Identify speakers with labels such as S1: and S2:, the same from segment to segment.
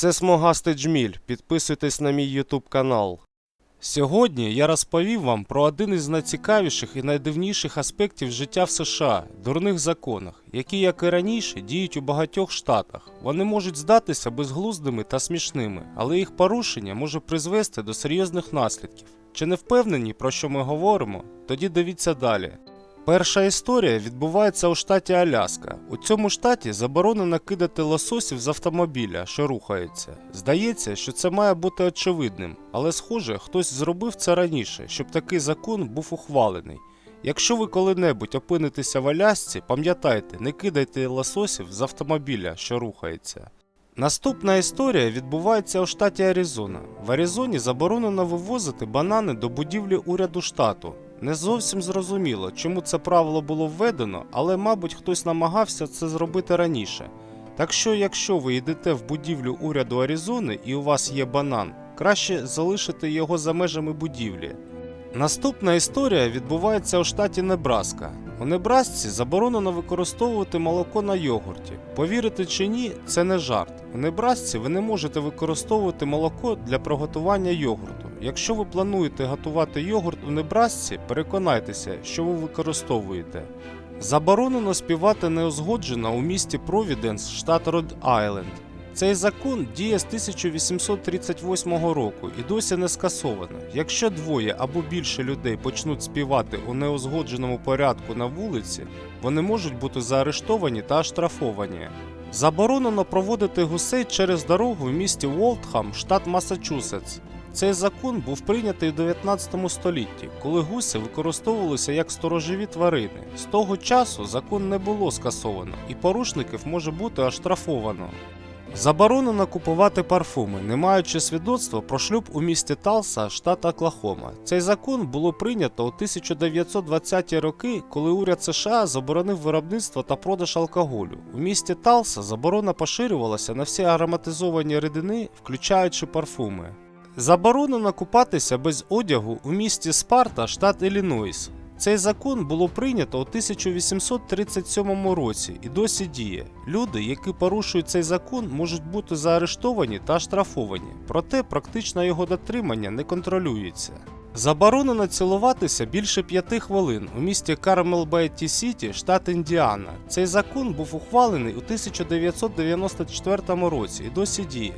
S1: Це Смогастий Джміль. Підписуйтесь на мій YouTube канал. Сьогодні я розповів вам про один із найцікавіших і найдивніших аспектів життя в США дурних законах, які, як і раніше, діють у багатьох штатах. Вони можуть здатися безглуздими та смішними, але їх порушення може призвести до серйозних наслідків. Чи не впевнені, про що ми говоримо? Тоді дивіться далі. Перша історія відбувається у штаті Аляска. У цьому штаті заборонено кидати лососів з автомобіля, що рухається. Здається, що це має бути очевидним, але схоже, хтось зробив це раніше, щоб такий закон був ухвалений. Якщо ви коли-небудь опинитеся в Алясці, пам'ятайте, не кидайте лососів з автомобіля, що рухається. Наступна історія відбувається у штаті Аризона. В Аризоні заборонено вивозити банани до будівлі уряду штату. Не зовсім зрозуміло, чому це правило було введено, але, мабуть, хтось намагався це зробити раніше. Так що, якщо ви йдете в будівлю уряду Аризони і у вас є банан, краще залишити його за межами будівлі. Наступна історія відбувається у штаті Небраска. У Небрасці заборонено використовувати молоко на йогурті. Повірите чи ні, це не жарт. У Небрасці ви не можете використовувати молоко для приготування йогурту. Якщо ви плануєте готувати йогурт у Небрасці, переконайтеся, що ви використовуєте. Заборонено співати неузгоджено у місті Провіденс, штат Род Айленд. Цей закон діє з 1838 року і досі не скасовано. Якщо двоє або більше людей почнуть співати у неузгодженому порядку на вулиці, вони можуть бути заарештовані та оштрафовані. Заборонено проводити гусей через дорогу в місті Уолтхам, штат Масачусетс. Цей закон був прийнятий у 19 столітті, коли гуси використовувалися як сторожові тварини. З того часу закон не було скасовано, і порушників може бути оштрафовано. Заборонено купувати парфуми, не маючи свідоцтва про шлюб у місті Талса, штат Оклахома. Цей закон було прийнято у 1920-ті роки, коли уряд США заборонив виробництво та продаж алкоголю. У місті Талса заборона поширювалася на всі ароматизовані рідини, включаючи парфуми. Заборонено купатися без одягу у місті Спарта, штат Іллінойс. Цей закон було прийнято у 1837 році і досі діє. Люди, які порушують цей закон, можуть бути заарештовані та штрафовані, проте практично його дотримання не контролюється. Заборонено цілуватися більше п'яти хвилин у місті Кармел Бейті Сіті, штат Індіана. Цей закон був ухвалений у 1994 році і досі діє.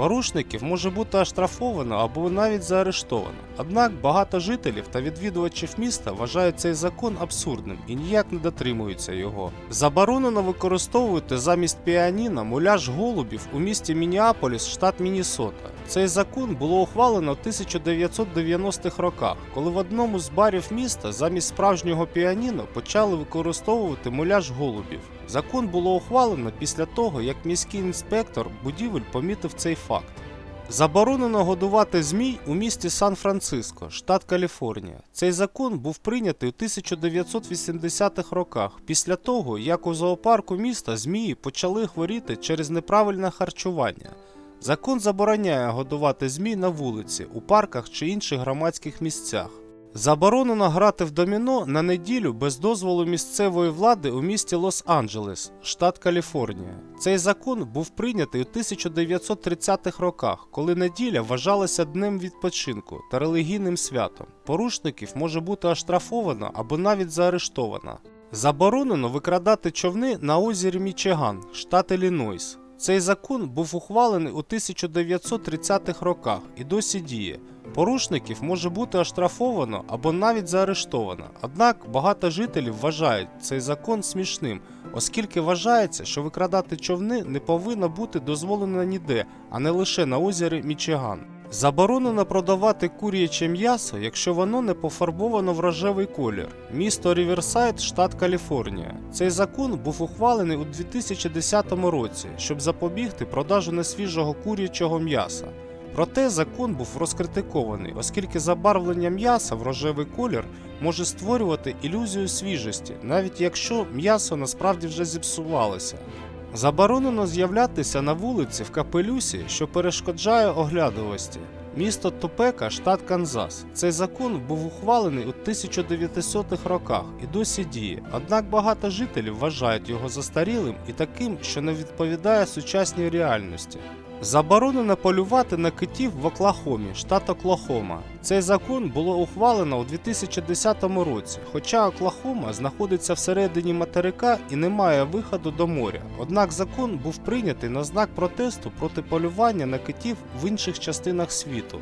S1: Порушників може бути оштрафовано або навіть заарештовано. Однак багато жителів та відвідувачів міста вважають цей закон абсурдним і ніяк не дотримуються його. Заборонено використовувати замість піаніно муляж голубів у місті Мініаполіс, штат Міннесота. Цей закон було ухвалено в 1990-х роках, коли в одному з барів міста замість справжнього піаніно почали використовувати муляж голубів. Закон було ухвалено після того, як міський інспектор будівель помітив цей факт. Заборонено годувати змій у місті Сан-Франциско, штат Каліфорнія. Цей закон був прийнятий у 1980-х роках, після того, як у зоопарку міста змії почали хворіти через неправильне харчування. Закон забороняє годувати змій на вулиці, у парках чи інших громадських місцях. Заборонено грати в доміно на неділю без дозволу місцевої влади у місті Лос-Анджелес, штат Каліфорнія. Цей закон був прийнятий у 1930-х роках, коли неділя вважалася днем відпочинку та релігійним святом. Порушників може бути оштрафовано або навіть заарештовано. Заборонено викрадати човни на озері Мічиган, штат Іллінойс. Цей закон був ухвалений у 1930-х роках і досі діє. Порушників може бути оштрафовано або навіть заарештовано. Однак багато жителів вважають цей закон смішним, оскільки вважається, що викрадати човни не повинно бути дозволено ніде, а не лише на озері Мічиган. Заборонено продавати куряче м'ясо, якщо воно не пофарбовано в рожевий колір. Місто Ріверсайд, штат Каліфорнія. Цей закон був ухвалений у 2010 році, щоб запобігти продажу несвіжого курячого м'яса. Проте закон був розкритикований, оскільки забарвлення м'яса в рожевий колір може створювати ілюзію свіжості, навіть якщо м'ясо насправді вже зіпсувалося. Заборонено з'являтися на вулиці в капелюсі, що перешкоджає оглядовості. Місто Топека, штат Канзас. Цей закон був ухвалений у 1900-х роках і досі діє. Однак багато жителів вважають його застарілим і таким, що не відповідає сучасній реальності. Заборонено полювати на китів в Оклахомі, штат Оклахома. Цей закон було ухвалено у 2010 році, хоча Оклахома знаходиться всередині материка і не має виходу до моря. Однак закон був прийнятий на знак протесту проти полювання на китів в інших частинах світу.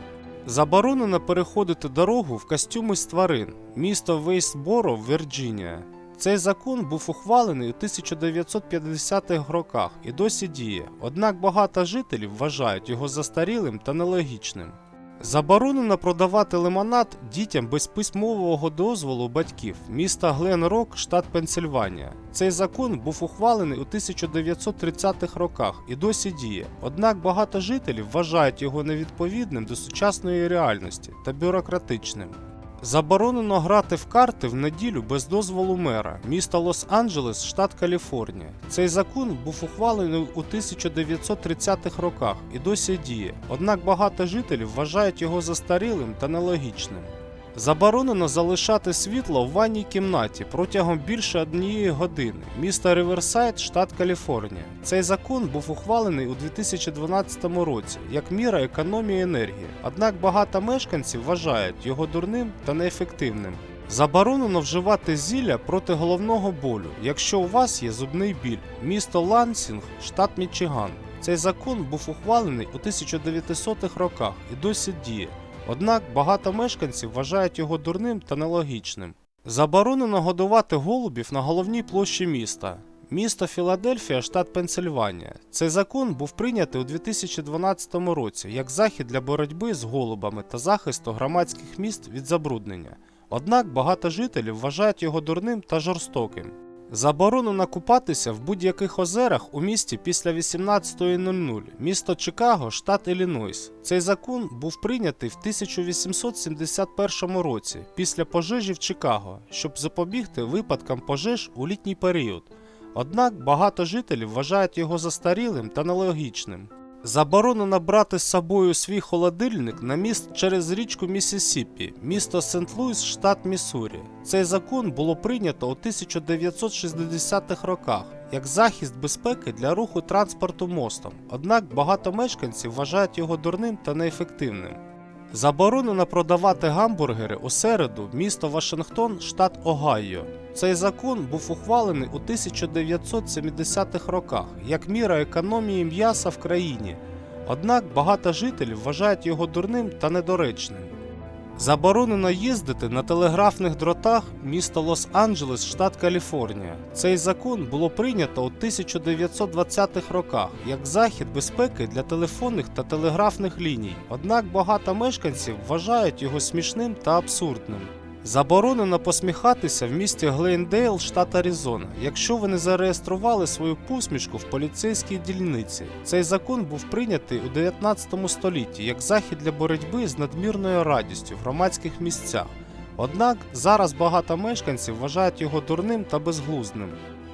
S1: Заборонено переходити дорогу в костюми з тварин. Місто Вейсборо, Вірджинія. Цей закон був ухвалений у 1950-х роках і досі діє, однак багато жителів вважають його застарілим та нелогічним. Заборонено продавати лимонад дітям без письмового дозволу батьків міста Глен Рок, штат Пенсильванія. Цей закон був ухвалений у 1930-х роках і досі діє. Однак багато жителів вважають його невідповідним до сучасної реальності та бюрократичним. Заборонено грати в карти в неділю без дозволу мера міста Лос-Анджелес, штат Каліфорнія. Цей закон був ухвалений у 1930-х роках і досі діє. Однак багато жителів вважають його застарілим та нелогічним. Заборонено залишати світло в ванній кімнаті протягом більше однієї години. Місто Riverside, штат Каліфорнія. Цей закон був ухвалений у 2012 році як міра економії енергії. Однак багато мешканців вважають його дурним та неефективним. Заборонено вживати зілля проти головного болю, якщо у вас є зубний біль. Місто Лансінг, штат Мічиган. Цей закон був ухвалений у 1900-х роках і досі діє. Однак багато мешканців вважають його дурним та нелогічним. Заборонено годувати голубів на головній площі міста. Місто Філадельфія, штат Пенсильванія. Цей закон був прийнятий у 2012 році як захід для боротьби з голубами та захисту громадських міст від забруднення. Однак багато жителів вважають його дурним та жорстоким. Заборонено купатися в будь-яких озерах у місті після 18.00. Місто Чикаго, штат Іллінойс. Цей закон був прийнятий в 1871 році після пожежі в Чикаго, щоб запобігти випадкам пожеж у літній період. Однак багато жителів вважають його застарілим та нелогічним. Заборонено брати з собою свій холодильник на міст через річку Місісіпі, місто Сент-Луіс, штат Міссурі. Цей закон було прийнято у 1960-х роках як захист безпеки для руху транспорту мостом. Однак багато мешканців вважають його дурним та неефективним. Заборонено продавати гамбургери у середу місто Вашингтон, штат Огайо. Цей закон був ухвалений у 1970-х роках як міра економії м'яса в країні. Однак багато жителів вважають його дурним та недоречним. Заборонено їздити на телеграфних дротах міста Лос-Анджелес, штат Каліфорнія. Цей закон було прийнято у 1920-х роках як захід безпеки для телефонних та телеграфних ліній. Однак багато мешканців вважають його смішним та абсурдним. Заборонено посміхатися в місті Глейндейл, штат Аризона, якщо ви не зареєстрували свою посмішку в поліцейській дільниці. Цей закон був прийнятий у 19 столітті як захід для боротьби з надмірною радістю в громадських місцях. Однак зараз багато мешканців вважають його дурним та безглуздним.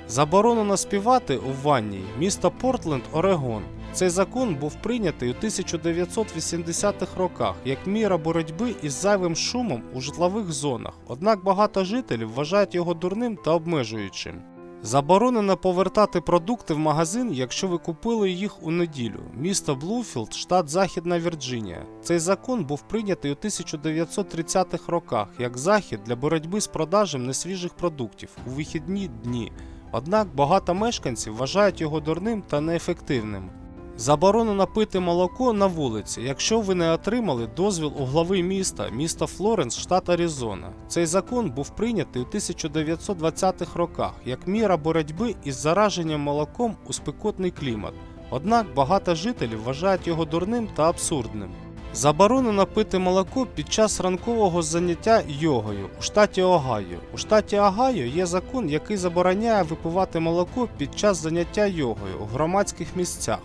S1: Заборонено співати у ванній місто Портленд, Орегон. Цей закон був прийнятий у 1980-х роках як міра боротьби із зайвим шумом у житлових зонах, однак багато жителів вважають його дурним та обмежуючим. Заборонено повертати продукти в магазин, якщо ви купили їх у неділю. Місто Блуфілд, штат Західна Вірджинія. Цей закон був прийнятий у 1930-х роках як захід для боротьби з продажем несвіжих продуктів у вихідні дні. Однак багато мешканців вважають його дурним та неефективним. Заборонено пити молоко на вулиці, якщо ви не отримали дозвіл у глави міста, міста Флоренс, штат Аризона. Цей закон був прийнятий у 1920-х роках як міра боротьби із зараженням молоком у спекотний клімат. Однак багато жителів вважають його дурним та абсурдним. Заборонено пити молоко під час ранкового заняття йогою у штаті Огайо. У штаті Огайо є закон, який забороняє випивати молоко під час заняття йогою у громадських місцях.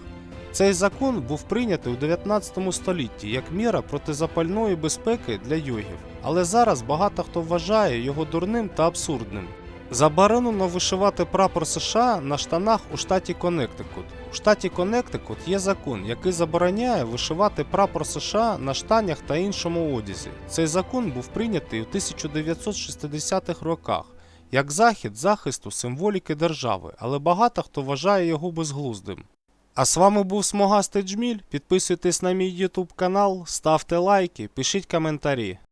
S1: Цей закон був прийнятий у 19 столітті як міра протизапальної безпеки для йогів, але зараз багато хто вважає його дурним та абсурдним. Заборонено вишивати прапор США на штанах у штаті Коннектикут. У штаті Коннектикут є закон, який забороняє вишивати прапор США на штанях та іншому одязі. Цей закон був прийнятий у 1960-х роках як захід захисту символіки держави, але багато хто вважає його безглуздим. А з вами був Смогастий Джміль. Підписуйтесь на мій YouTube канал, ставте лайки, пишіть коментарі.